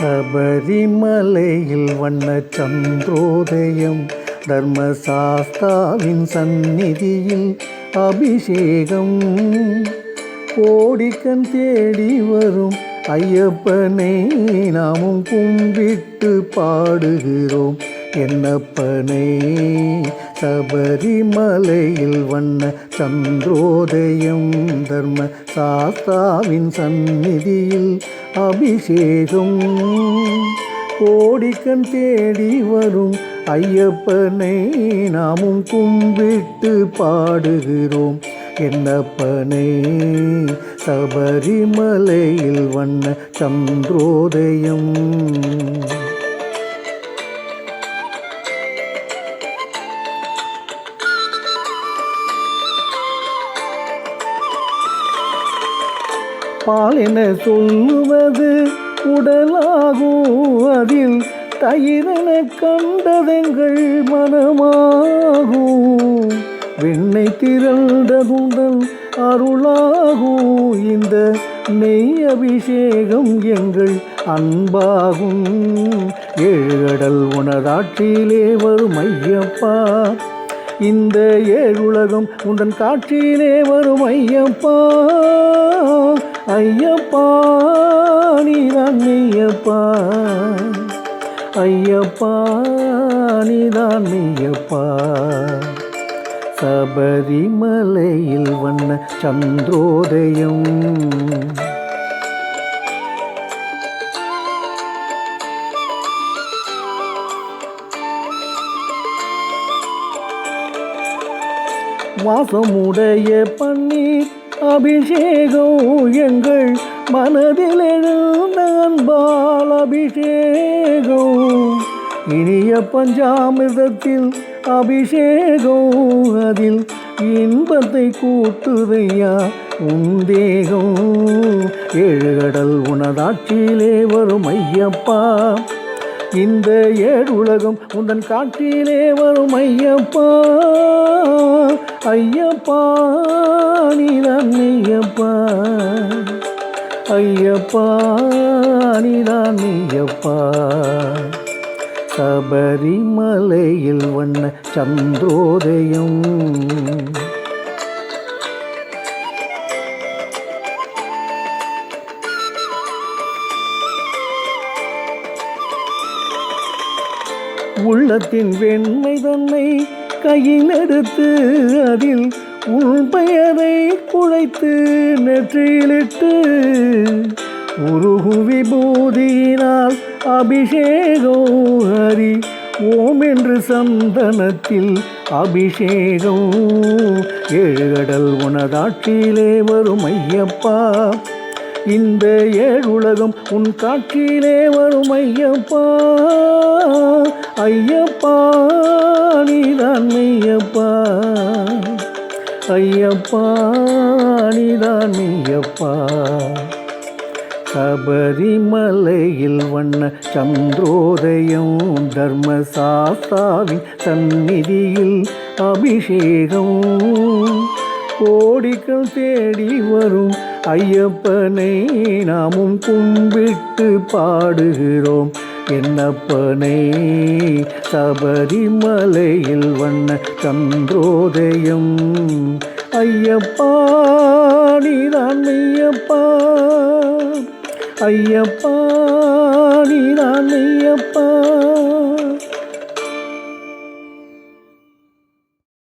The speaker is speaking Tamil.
சபரிமலையில் வண்ண சந்திரோதயம் தர்மசாஸ்தாவின் சந்நிதியில் அபிஷேகம். கோடிக்கண் தேடி வரும் ஐயப்பனை நாமும் கும்பிட்டு பாடுகிறோம். என்னப்பனை சபரிமலையில் வண்ண சந்திரோதயம் தர்ம சாஸ்தாவின் சந்நிதியில் அபிஷேகம். கோடிக்கண் தேடி வரும் ஐயப்பனை நாமும் கும்பிட்டு பாடுகிறோம். என்னப்பனை சபரிமலையில் வண்ண சந்திரோதயம். பால் என சொல்லுவது? உடலாகும் அதில் தயிரென கண்டதெங்கள் மனமாகும். வெண்ணை திரண்டதுடன் அருளாகும். இந்த நெய் அபிஷேகம் எங்கள் அன்பாகும். ஏழடல் உனதாட்சியிலே வரும் ஐயப்பா. இந்த ஏழுலகம் உந்தன் காட்சியிலே வரும் ஐயப்பா. ஐயப்பா நீதான் மெய்யப்பா. ஐயப்பா நீதான் மெய்யப்பா. சபரிமலையில் வண்ண சந்திரோதயம் வாசமுடைய பன்னீர் அபிஷேகம் எங்கள் மனதில் எழுந்த அன்பால் அபிஷேகம். இனிய பஞ்சாமிர்தத்தில் அபிஷேகம் அதில் இன்பத்தை கூட்டுதையா உந்தேகம் ஏழுகடல் உனதாட்சியிலே வரும் ஐயப்பா. இந்த ஏழு உலகம் உந்தன் காட்சியிலே வரும் ஐயப்பா. ஐயப்பா நீதான் மெய்யப்பா ஐயப்பா நீதான் மெய்யப்பா சபரிமலையில் வண்ண சந்திரோதயம். உள்ளத்தின் வெண்மை தன்னை கையில் எடுத்து அதில் உன் பெயரை குழைத்து நெற்றியிலிட்டு உருகுவி விபூதியினால் அபிஷேகோ ஹரி ஓம் என்று சந்தனத்தில் அபிஷேகம் ஏழுகடல் உனதாட்சியிலே வரும் ஐயப்பா இந்த ஏழுலகம் உன் காட்சியிலே வரும் ஐயப்பா. ஐயப்பா நீதான் மெய்யப்பா. ஐயப்பா நீதான் மெய்யப்பா. சபரிமலையில் வண்ண சந்திரோதயம் தர்மசாஸ்தாவின் சந்நிதியில் அபிஷேகம். கோடிகள் தேடி வரும் ஐயப்பனை நாமும் கும்பிட்டு பாடுகிறோம். என்னப்பனை? சபரிமலையில் வண்ண சந்திரோதயம். ஐயப்பா நீதான் மெய்யப்பா. ஐயப்பா நீதான் மெய்யப்பா.